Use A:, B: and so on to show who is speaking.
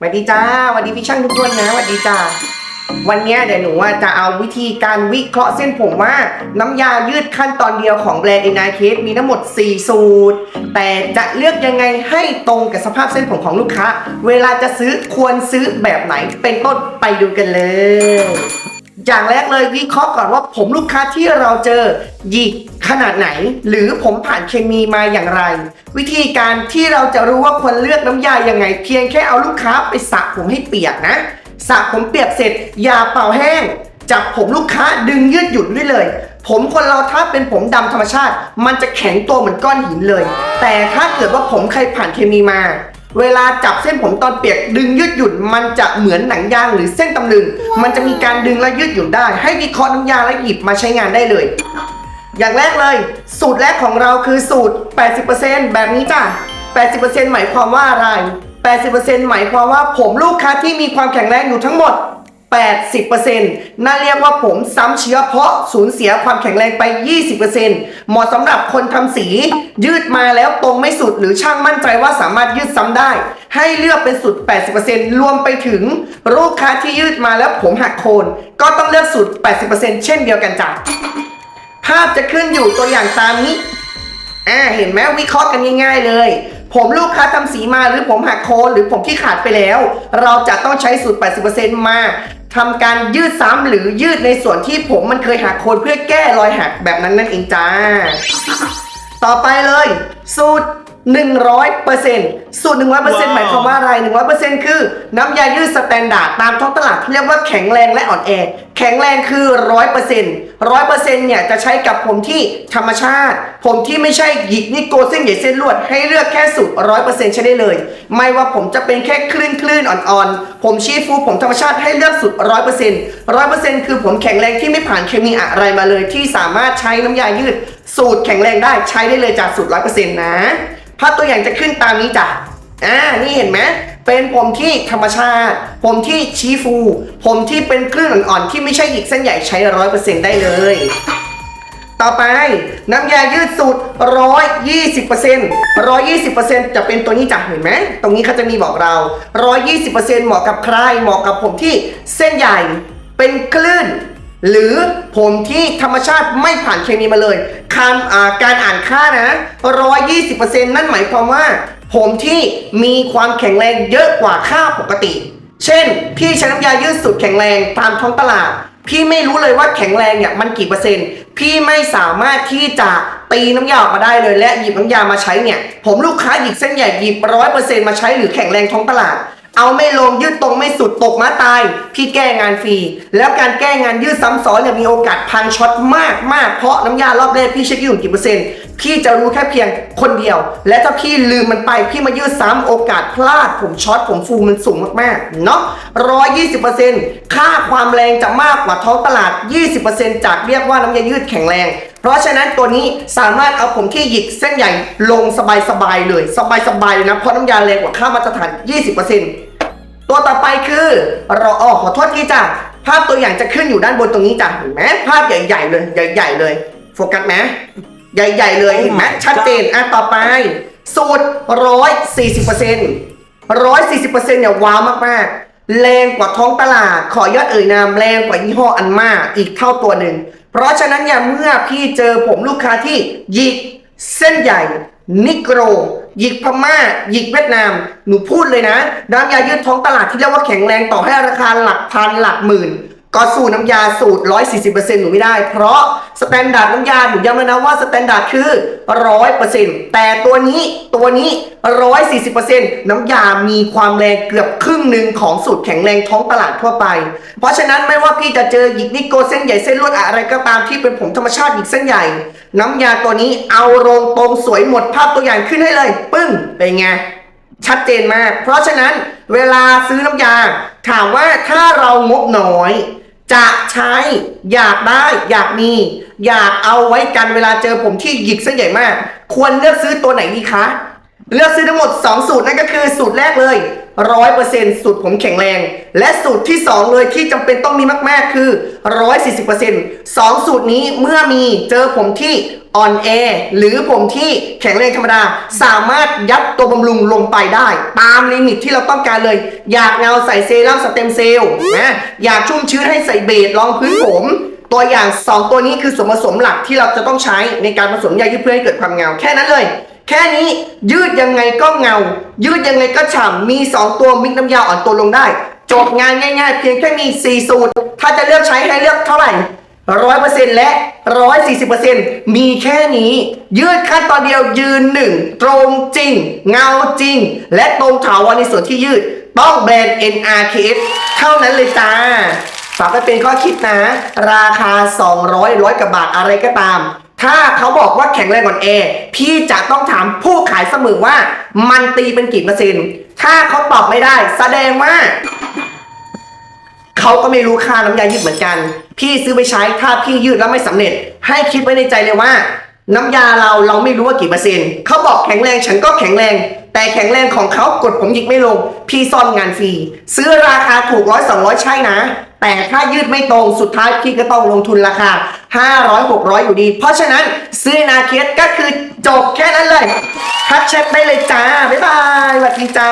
A: สวัสดีจ้าสวัสดีพี่ช่างทุกคนนะสวัสดีจ้าวันนี้เดี๋ยวหนูจะเอาวิธีการวิเคราะห์เส้นผมว่า น้ำยายืดขั้นตอนเดียวของแบรนด์ n i c a s มีทั้งหมด 4 สูตร แต่จะเลือกยังไงให้ตรงกับสภาพเส้นผมของลูกค้า เวลาจะซื้อควรซื้อแบบไหนเป็นต้นไปดูกันเลย อย่างแรกเลยวิเคราะห์ก่อนว่าผมลูกค้าที่เราเจอหยิกขนาดไหน หรือผมผ่านเคมีมาอย่างไร วิธีการที่เราจะรู้ว่าควรเลือกน้ำยายังไง เพียงแค่เอาลูกค้าไปสระผมให้เปียกนะสระผมเปียกเสร็จอย่าเป่าแห้งจับผมลูกค้าดึงยืดหยุ่นได้เลย ผมคนเราถ้าเป็นผมดำธรรมชาติ มันจะแข็งตัวเหมือนก้อนหินเลย แต่ถ้าเกิดว่าผมใครผ่านเคมีมา เวลาจับเส้นผมตอนเปียกดึงยืดหยุ่น มันจะเหมือนหนังยางหรือเส้นตำลึง มันจะมีการดึงและยืดหยุ่นได้ ให้วิเคราะห์น้ำยาและหยิบมาใช้งานได้เลย อย่างแรกเลย สูตรแรกของเราคือสูตร 80%แบบนี้จ้ะ 80%หมายความว่าอะไร 80%หมายความว่าผมลูกค้าที่มีความแข็งแรงอยู่ทั้งหมด 80%นั่นเรียกว่าผมซ้ำเชื้อเพราะสูญเสียความแข็งแรงไป 20%เหมาะสำหรับคนทำสี ยืดมาแล้วตรงไม่สุดหรือช่างมั่นใจว่าสามารถยืดซ้ำได้ ให้เลือกเป็นสูตร 80%รวมไปถึงลูกค้าที่ยืดมาแล้วผมหักโคน ก็ต้องเลือกสูตร 80%เช่นเดียวกันจ้ะภาพจะขึ้นอยู่ตัวอย่างตามนี้อ่าเห็นไหมวิเคราะห์กันง่าย ๆ เลยผมลูกค้าทำสีมาหรือผมหักโคนหรือผมที่ขาดไปแล้ว เราจะต้องใช้สูตร 80%มา ทำการยืดซ้ำหรือยืดในส่วนที่ผมมันเคยหักโคนเพื่อแก้รอยหักแบบนั้นนั่นเองจ้า ต่อไปเลย สูตร 100%สูตร 100%หมายความว่าอะไร 100%คือน้ำยายืดสแตนดาร์ดตามท้องตลาดที่เรียกว่าแข็งแรงและอ่อนแอ แข็งแรงคือ 100% 100%เนี่ยจะใช้กับผมที่ธรรมชาติ ผมที่ไม่ใช่หยิกนิโกเส้นใหญ่เส้นลวดให้เลือกแค่สูตร100%ใช้ได้เลย ไม่ว่าผมจะเป็นแค่คลื่นคลื่นๆอ่อนๆ ผมชีฟูผมธรรมชาติให้เลือกสูตร100% 100%คือผมแข็งแรงที่ไม่ผ่านเคมีอะไรมาเลย ที่สามารถใช้น้ำยายืด สูตรแข็งแรงได้ใช้ได้เลยจากสูตร100%นะ ภาพตัวอย่างจะขึ้นตามนี้จ้ะอ่านี่เห็นไหมเป็นผมที่ธรรมชาติ ผมที่ชี้ฟู ผมที่เป็นคลื่นอ่อนๆที่ไม่ใช่หยิกเส้นใหญ่ใช้ร้อยเปอร์เซ็นต์ได้เลย ต่อไปน้ำยายืดสูตรร้อยยี่สิบเปอร์เซ็นต์ร้อยยี่สิบเปอร์เซ็นต์จะเป็นตัวนี้จ้ะเห็นไหมตรงนี้เขาจะมีบอกเราร้อยยี่สิบเปอร์เซ็นต์เหมาะกับใครเหมาะกับผมที่เส้นใหญ่เป็นคลื่น หรือผมที่ธรรมชาติไม่ผ่านเคมีมาเลยคำอ่าการอ่านค่านะ120%นั่นหมายความว่า ผมที่มีความแข็งแรงเยอะกว่าค่าปกติ เช่น พี่ใช้น้ำยายืดสูตรแข็งแรงตามท้องตลาด พี่ไม่รู้เลยว่าแข็งแรงเนี่ยมันกี่เปอร์เซ็นต์ พี่ไม่สามารถที่จะตีน้ำยาออกมาได้เลยและหยิบน้ำยามาใช้เนี่ย ผมลูกค้าหยิบเส้นใหญ่หยิบร้อยเปอร์เซ็นต์มาใช้หรือแข็งแรงท้องตลาด เอาไม่ลงยืดตรงไม่สุดตกมาตาย พี่แก้งานฟรี แล้วการแก้งานยืดซ้ำซ้อนเนี่ยมีโอกาสพังช็อตมากมากเพราะน้ำยารอบแรกพี่เช็คอยู่กี่เปอร์เซ็นต์พี่จะรู้แค่เพียงคนเดียว และถ้าพี่ลืมมันไป พี่มายืดซ้ำโอกาสพลาดผมช็อตผมฟูมันสูงมากๆเนาะร้อยยี่สิบเปอร์เซ็นต์ค่าความแรงจะมากกว่าท้องตลาด 20%จากเรียกว่าน้ำยายืดแข็งแรง เพราะฉะนั้นตัวนี้สามารถเอาผมที่หยิกเส้นใหญ่ลงสบายๆเลย สบายๆเลยนะเพราะน้ำยาแรงกว่าค่ามาตรฐาน 20% ตัวต่อไปคือเราอ๋อขอโทษทีจ้ะภาพตัวอย่างจะขึ้นอยู่ด้านบนตรงนี้จ้ะเห็นไหมภาพใหญ่ๆเลยใหญ่ ๆ เลย โฟกัสไหมใหญ่ ๆ เลยเห็นไหมชัดเจนอะต่อไป สูตรร้อยสี่สิบเปอร์เซ็นต์ร้อยสี่สิบเปอร์เซ็นต์เนี่ยว้าวมากๆแรงกว่าท้องตลาด ขอยอดเอ่ยนามแรงกว่ายี่ห้ออันมาอีกเท่าตัวหนึ่ง เพราะฉะนั้นเนี่ยเมื่อพี่เจอผมลูกค้าที่หยิก เส้นใหญ่ นิโกรหยิกพม่า หยิกเวียดนาม หนูพูดเลยนะ น้ำยายืดท้องตลาดที่เรียกว่าแข็งแรงต่อให้ราคาหลักพันหลักหมื่น ก็สู้น้ำยาสูตร 140%หนูไม่ได้ เพราะสแตนดาร์ดน้ำยาหนูย้ำเลยนะว่าสแตนดาร์ดคือ 100%แต่ตัวนี้ตัวนี้ 140%น้ำยามีความแรงเกือบครึ่งหนึ่งของสูตรแข็งแรงท้องตลาดทั่วไป เพราะฉะนั้นไม่ว่าพี่จะเจอหยิกนิโกเส้นใหญ่เส้นลวดอะไรก็ตามที่เป็นผมธรรมชาติหยิกเส้นใหญ่ น้ำยาตัวนี้เอาลงตรงสวยหมดภาพตัวอย่างขึ้นให้เลย ปึ้งเป็นไงชัดเจนมาก เพราะฉะนั้นเวลาซื้อน้ำยา ถามว่าถ้าเรางบน้อย จะใช้อยากได้อยากมี อยากเอาไว้กันเวลาเจอผมที่หยิกเส้นใหญ่มาก ควรเลือกซื้อตัวไหนดีคะ เลือกซื้อทั้งหมด 2 สูตรนั่นก็คือสูตรแรกเลยร้อยเปอร์เซ็นต์สูตรผมแข็งแรง และสูตรที่ 2 เลยที่จำเป็นต้องมีมาก ๆ คือร้อยสี่สิบเปอร์เซ็นต์สองสูตรนี้เมื่อมีเจอผมที่อ่อนแอหรือผมที่แข็งแรงธรรมดา สามารถยัดตัวบำรุงลงไปได้ ตามลิมิตที่เราต้องการเลย อยากเงาใส่เซรั่มสเต็มเซลล์นะอยากชุ่มชื้นให้ใส่เบสรองพื้นผมตัวอย่าง 2 ตัวนี้คือส่วนผสมหลักที่เราจะต้องใช้ในการผสมยายืดเพื่อให้เกิดความเงาแค่นั้นเลย แค่นี้ยืดยังไงก็เงา ยืดยังไงก็ฉ่ำมี 2 ตัวมิกน้ำยาอ่อนตัวลงได้ จบงานง่ายๆ เพียงแค่มี 4 สูตร ถ้าจะเลือกใช้ให้เลือกเท่าไหร่ร้อยเปอร์เซ็นต์และร้อยสี่สิบเปอร์เซ็นต์มีแค่นี้ ยืดขั้นตอนเดียวยืนหนึ่งตรงจริง เงาจริง และตรงถาวรในส่วนที่ยืด ต้องแบรนด์ NRKS เท่านั้นเลยจ้าฝากไว้เป็นข้อคิดนะ ราคา 200ร้อยกว่าบาทอะไรก็ตาม ถ้าเขาบอกว่าแข็งแรงกว่าแอร์พี่จะต้องถามผู้ขายเสมอว่า มันตีเป็นกี่เปอร์เซ็นต์ ถ้าเขาตอบไม่ได้ แสดงว่า เขาก็ไม่รู้ค่าน้ำยายืดเหมือนกัน พี่ซื้อไปใช้ถ้าพี่ยืดแล้วไม่สำเร็จ ให้คิดไว้ในใจเลยว่า น้ำยาเราเราไม่รู้ว่ากี่เปอร์เซ็นต์เขาบอกแข็งแรงฉันก็แข็งแรง แต่แข็งแรงของเขากดผมหยิกไม่ลง พี่ซ่อนงานฟรีซื้อราคาถูกร้อยสองร้อยใช่นะ แต่ถ้ายืดไม่ตรงสุดท้ายพี่ก็ต้องลงทุนราคา 500 600 อยู่ดี เพราะฉะนั้นซื้อนาเคสก็คือจบแค่นั้นเลยทักแชทได้เลยจ้า บ๊ายบายสวัสดีจ้า